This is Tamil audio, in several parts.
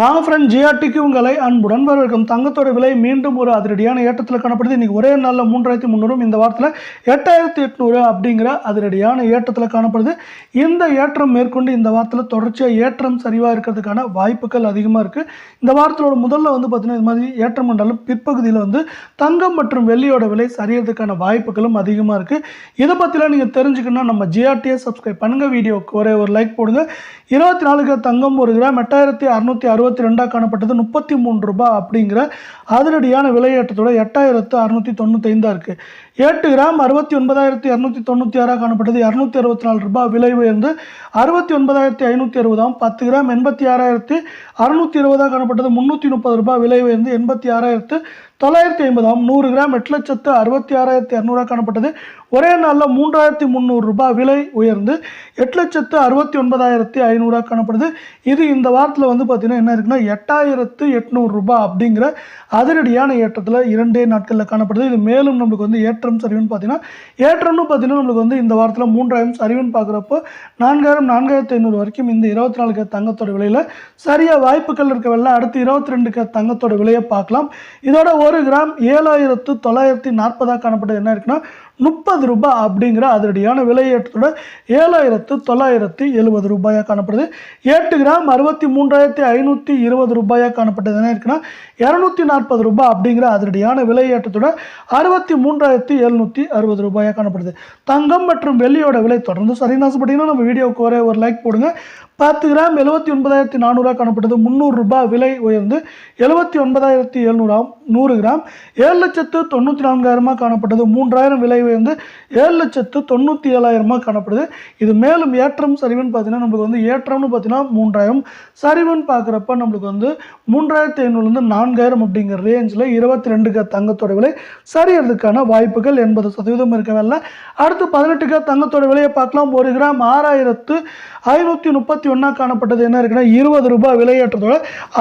வாங்க ஃப்ரெண்ட் ஜிஆர்டிக்கு உங்களை அன்புடன் வரவேற்கும். தங்கத்தோட விலை மீண்டும் ஒரு அதிரடியான ஏற்றத்தில் காணப்படுது. இன்றைக்கி ஒரே நாளில் மூன்றாயிரத்தி முந்நூறும் இந்த வாரத்தில் எட்டாயிரத்தி எட்நூறு அப்படிங்கிற அதிரடியான ஏற்றத்தில் காணப்படுது. இந்த ஏற்றம் மேற்கொண்டு இந்த வாரத்தில் தொடர்ச்சியாக ஏற்றம் சரிவாக இருக்கிறதுக்கான வாய்ப்புகள் அதிகமாக இருக்குது இந்த வாரத்தோட முதல்ல வந்து பார்த்தீங்கன்னா இது மாதிரி ஏற்றம் என்றாலும் பிற்பகுதியில் வந்து தங்கம் மற்றும் வெள்ளியோட விலை சரியறதுக்கான வாய்ப்புகளும் அதிகமாக இருக்குது இதை பற்றிலாம் நீங்கள் தெரிஞ்சுக்கணும்னா நம்ம ஜிஆர்டியை சப்ஸ்கிரைப் பண்ணுங்கள் வீடியோக்கு ஒரே ஒரு லைக் போடுங்க. இருபத்தி நாலு கிராம் தங்கம் ஒரு கிராம் எட்டாயிரத்தி அறுநூத்தி இருபத்தி ரெண்டாக காணப்பட்டது முப்பத்தி மூன்று ரூபாய் அப்படிங்கிற அதிரடியான விலையேற்றத்தோட எட்டாயிரத்து அறுநூத்தி தொண்ணூற்றி ஐந்தாக இருக்குது எட்டு கிராம் அறுபத்தி ஒன்பதாயிரத்தி இரநூத்தி தொண்ணூற்றி ஆறாக காணப்பட்டது இரநூத்தி அறுபத்தி நாலு ரூபாய். விலை உயர்ந்து அறுபத்தி ஒன்பதாயிரத்தி ஐநூற்றி அறுபதாம் பத்து கிராம் எண்பத்தி ஆறாயிரத்தி அறுநூத்தி இருபதாக காணப்பட்டது முந்நூற்றி முப்பது ரூபாய். விலை உயர்ந்து எண்பத்தி ஆறாயிரத்து தொள்ளாயிரத்தி ஐம்பதாம் நூறு கிராம் எட்டு லட்சத்து அறுபத்தி ஆறாயிரத்தி இரநூறாக காணப்பட்டது ஒரே நாளில் மூன்றாயிரத்தி முந்நூறு ரூபாய் விலை உயர்ந்து எட்டு லட்சத்து அறுபத்தி ஒன்பதாயிரத்தி ஐநூறாக காணப்படுது. இது இந்த வாரத்தில் வந்து பார்த்திங்கன்னா என்ன இருக்குன்னா எட்டாயிரத்து எட்நூறு ரூபாய் அப்படிங்கிற அதிரடியான ஏற்றத்தில் இரண்டே நாட்களில் காணப்படுது. இது மேலும் நம்மளுக்கு வந்து ஏற்றம் சரிவுன்னு பார்த்தீங்கன்னா ஏற்றம்னு பார்த்தீங்கன்னா நம்மளுக்கு வந்து இந்த வாரத்தில் மூன்றாயிரம் சரிவுன்னு பார்க்குறப்போ நான்காயிரம் நான்காயிரத்தி ஐநூறு வரைக்கும் இந்த இருபத்தி நாலு கேத் தங்கத்தோட விலையில் சரியாக வாய்ப்புகள் இருக்கவில்லை அடுத்து இருபத்தி ரெண்டு தங்கத்தோட விலையை பார்க்கலாம். இதோட ஒரு கிராம் ஏழாயிரத்து தொள்ளாயிரத்தி நாற்பதாக காணப்பட்டது. என்ன இருக்குன்னா முப்பது ரூபாய் அப்படிங்கிற அதிரடியான விலையேற்றத்தோட ஏழாயிரத்து தொள்ளாயிரத்தி எழுபது ரூபாயாக காணப்படுது. எட்டு கிராம் அறுபத்தி மூன்றாயிரத்தி ஐநூற்றி இருபது ரூபாயாக காணப்பட்டது. என்ன இருக்குன்னா இரநூத்தி நாற்பது ரூபாய் அப்படிங்கிற அதிரடியான விலையேற்றத்தோட அறுபத்தி மூன்றாயிரத்தி எழுநூற்றி அறுபது ரூபாயாக காணப்படுது. தங்கம் மற்றும் வெள்ளியோட விலை தொடர்ந்து சரி ஆசைப்பட்டீங்கன்னா நம்ம வீடியோவுக்கு ஒரே ஒரு லைக் போடுங்க. பத்து கிராம் எழுபத்தி ஒன்பதாயிரத்தி நானூறுரூவா காணப்பட்டது. முந்நூறு ரூபாய் விலை உயர்ந்து எழுபத்தி ஒன்பதாயிரத்தி எழுநூறாம் நூறு கிராம். ஏழு லட்சத்து தொண்ணூற்றி நான்காயிரமாக காணப்பட்டது. மூன்றாயிரம் விலை உயர்ந்து ஏழு லட்சத்து தொண்ணூற்றி ஏழாயிரமாக காணப்படுது. இது மேலும் ஏற்றம் சரிவுன்னு பார்த்தீங்கன்னா நம்மளுக்கு வந்து ஏற்றம்னு பார்த்தீங்கன்னா மூன்றாயிரம் சரிவுன்னு பார்க்குறப்ப நம்மளுக்கு வந்து மூன்றாயிரத்தி ஐநூறுலேருந்து நான்காயிரம் அப்படிங்கிற ரேஞ்சில் இருபத்தி ரெண்டுக்கு தங்கத்தோட விலை சரியறதுக்கான வாய்ப்புகள் எண்பது சதவீதம் இருக்கவில்லை அடுத்து பதினெட்டுக்கு தங்கத்தோட விலையை பார்க்கலாம். ஒரு கிராம் ஆறாயிரத்து ஐநூற்றி முப்பத்தி ஒன்றா காணப்பட்டது. என்ன இருக்குன்னா இருபது ரூபாய் விலையேற்றத்தோட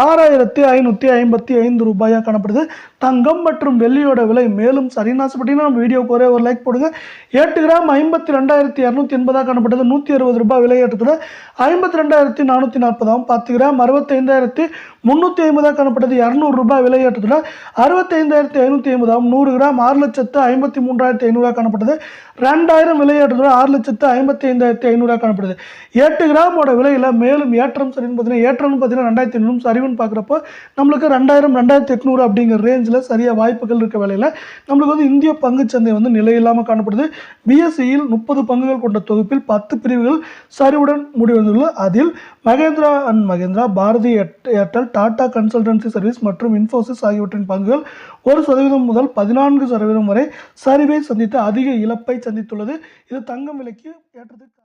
ஆறாயிரத்தி ஐநூற்றி ஐம்பத்தி ஐந்து ரூபாயாக காணப்படுது. தங்கம் மற்றும் வெள்ளியோட விலை மேலும் சரின்னு ஆசைப்பட்டீங்கன்னா நம்ம வீடியோக்கு ஒரே ஒரு லைக் போடுங்க. எட்டு கிராம் ஐம்பத்தி ரெண்டாயிரத்தி இரநூத்தி எண்பதாக காணப்பட்டது. நூற்றி அறுபது ரூபாய் விலையேற்றத்தோட ஐம்பத்தி ரெண்டாயிரத்தி நானூற்றி நாற்பதாகவும் பத்து கிராம் அறுபத்தைந்தாயிரத்தி முந்நூற்றி ஐம்பதாக காணப்பட்டது இரநூறு ரூபாய் விலையேற்றத்தோட அறுபத்தைந்தாயிரத்தி ஐநூற்றி ஐம்பதாம் நூறு கிராம் ஆறு லட்சத்து ஐம்பத்தி மூன்றாயிரத்தி ஐநூறுரூவா காணப்பட்டது. ரெண்டாயிரம் விலையேற்றத்தோட ஆறு லட்சத்து ஐம்பத்தி ஐந்தாயிரத்தி ஐநூறுரூவா காணப்படுது. எட்டு கிராமோட விலையில் மேலும் ஏற்றம் சரின்னு பார்த்தீங்கன்னா ஏற்றம்னு பார்த்தீங்கன்னா ரெண்டாயிரத்தி ஐநூறு சரிவுன்னு பார்க்குறப்போ நம்மளுக்கு ரெண்டாயிரம் ரெண்டாயிரத்தி எட்நூறு அப்படிங்கிற ரேஞ்சில் சரியாக வாய்ப்புகள் இருக்க வேலையில் நம்மளுக்கு வந்து இந்திய பங்குச்சந்தை வந்து நிலையில்லாமல் காணப்படுது. பிஎஸ்சியில் முப்பது பங்குகள் கொண்ட தொகுப்பில் பத்து பிரிவுகள் சரிவுடன் முடிவடைந்துள்ளது. அதில் Mahindra and Mahindra Bharti Airtel Tata consultancy service மற்றும் இன்ஃபோசிஸ் ஆகியவற்றின் பங்குகள் ஒரு சதவீதம் முதல் பதினான்கு சதவீதம் வரை சரிவை சந்தித்து அதிக இழப்பை சந்தித்துள்ளது. இது தங்கம் விலைக்கு ஏற்றது